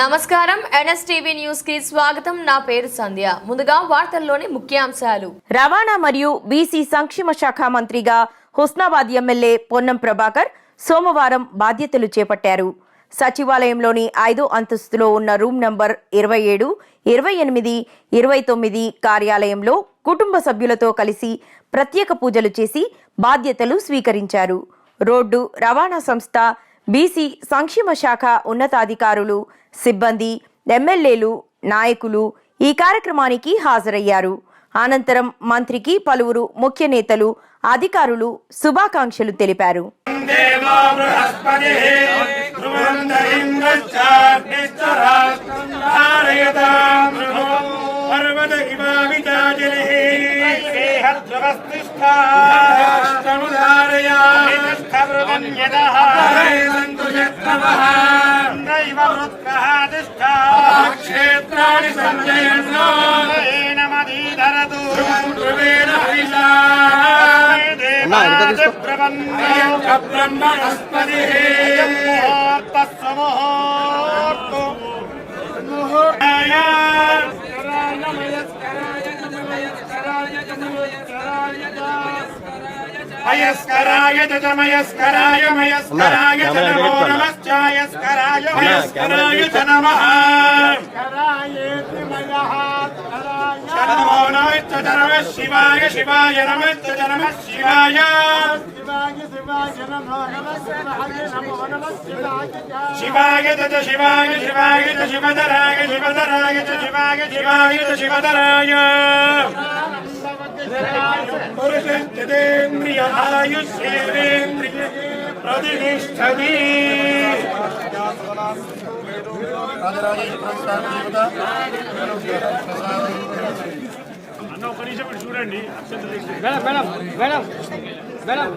నమస్కారం. ఎన్ఎస్టీవీ న్యూస్కి స్వాగతం. నా పేరు సంధ్య. ముందుగా వార్తల్లోని ముఖ్యాంశాలు. రవాణా మరియు బీసీ సంక్షేమ శాఖ మంత్రిగా హుస్నాబాద్ ఎమ్మెల్యే పొన్నం ప్రభాకర్ సోమవారం బాధ్యతలు చేపట్టారు. సచివాలయంలోని ఐదో అంతస్తులో ఉన్న రూమ్ నంబర్ ఇరవై ఏడు ఇరవై ఎనిమిది ఇరవై తొమ్మిది కార్యాలయంలో కుటుంబ సభ్యులతో కలిసి ప్రత్యేక పూజలు చేసి బాధ్యతలు స్వీకరించారు. రోడ్డు రవాణా సంస్థ బీసీ సంక్షేమ శాఖ ఉన్నతాధికారులు సిబ్బంది ఎమ్మెల్యేలు నాయకులు ఈ కార్యక్రమానికి హాజరయ్యారు. అనంతరం మంత్రికి పలువురు ముఖ్య నేతలు అధికారులు శుభాకాంక్షలు తెలిపారు. देवो नमः दैववृत्कः तिष्ठा क्षेत्राणि सञ्जयन्नो मदीधरतु ध्रुवेण हरिषा देवादिब्रह्मणस्पतिः मुहूर्तस्वमुहूर्तः చ మయస్కరాయ మయస్కరాయ నమో నమశ్చాయస్కరాయ మయస్కరాయ నమః నమో చ నమః శివాయ శివాయ చ నమః శివాయ శివాయ చ శివాయ శివాయ శివధరాయ శివధరాయ శివాయ శివాయ శివధరాయ పురుషేంద్రియ ఆయుష్యేంద్రియ ప్రతిష్టతి అన్న ఒక నిమిషం మేడం మేడం మేడం.